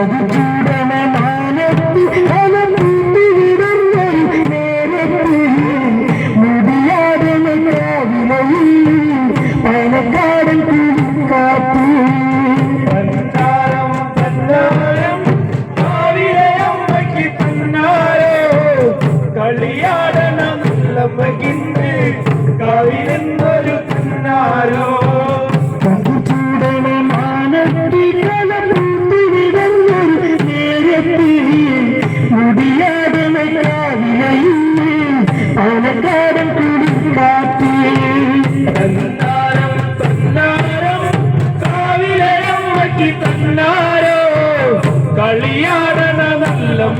Música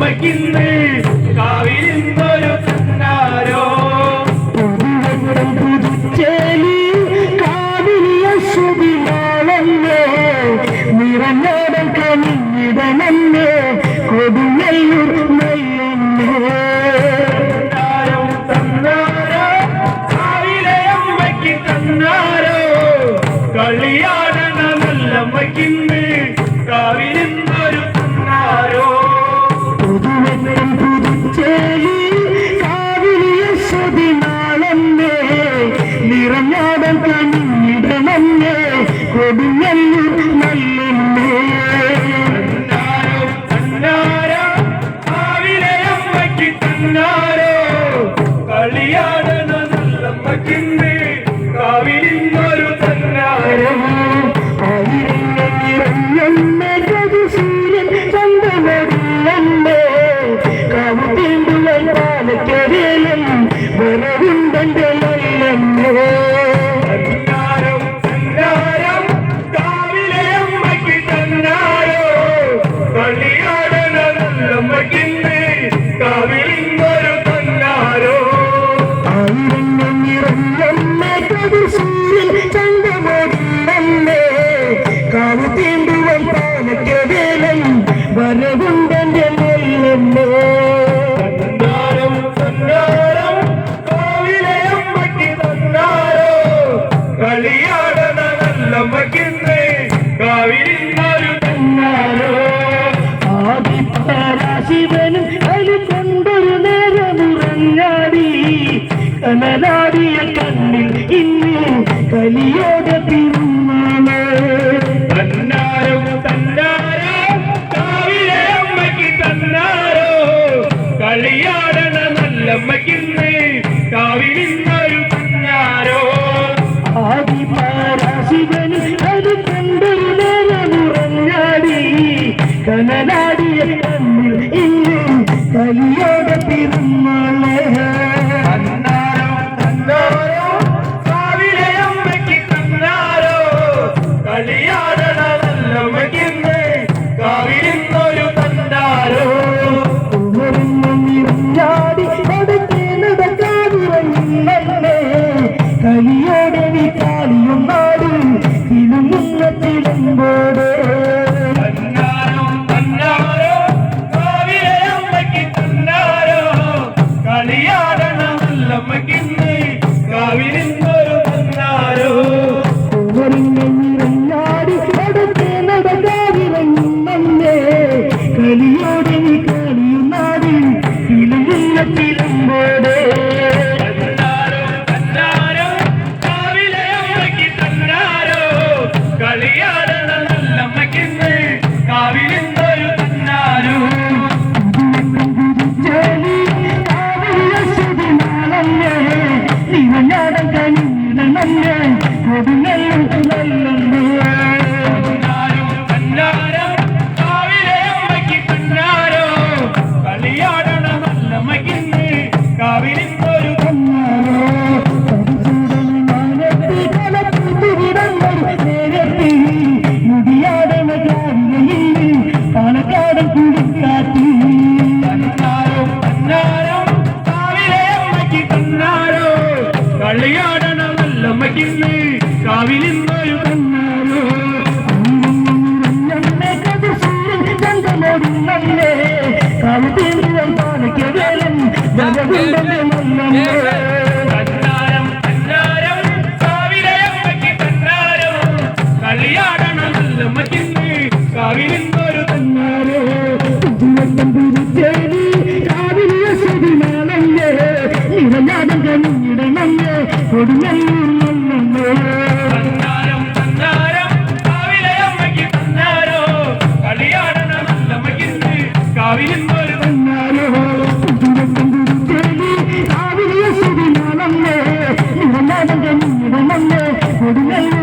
சுமக்கின்றேன் கொடியன் കലിയോടെ നീ കാളിയും നാട് തിരുമുന്ന തിരുമ്പോടെ കലിയോടെ നീ കാളിയും നാട് തിരുമുന്ന തിരുമ്പോടെ ഓടം കുടിക്കാറ്റി തന്നാരോ തന്നാരോ കാവിലെ അമ്മയ്ക്ക് തന്നാരോ കളിയാടണം അല്ലമ്മയ്ക്കിന്ന് കാവിലിന്നൊരു തന്നാരോ കവിതീന്ദ്രം പാലിക്കുകയും ജഗതിന്റെ നന്നേ Gabriel. കണിയിടണമ്മേ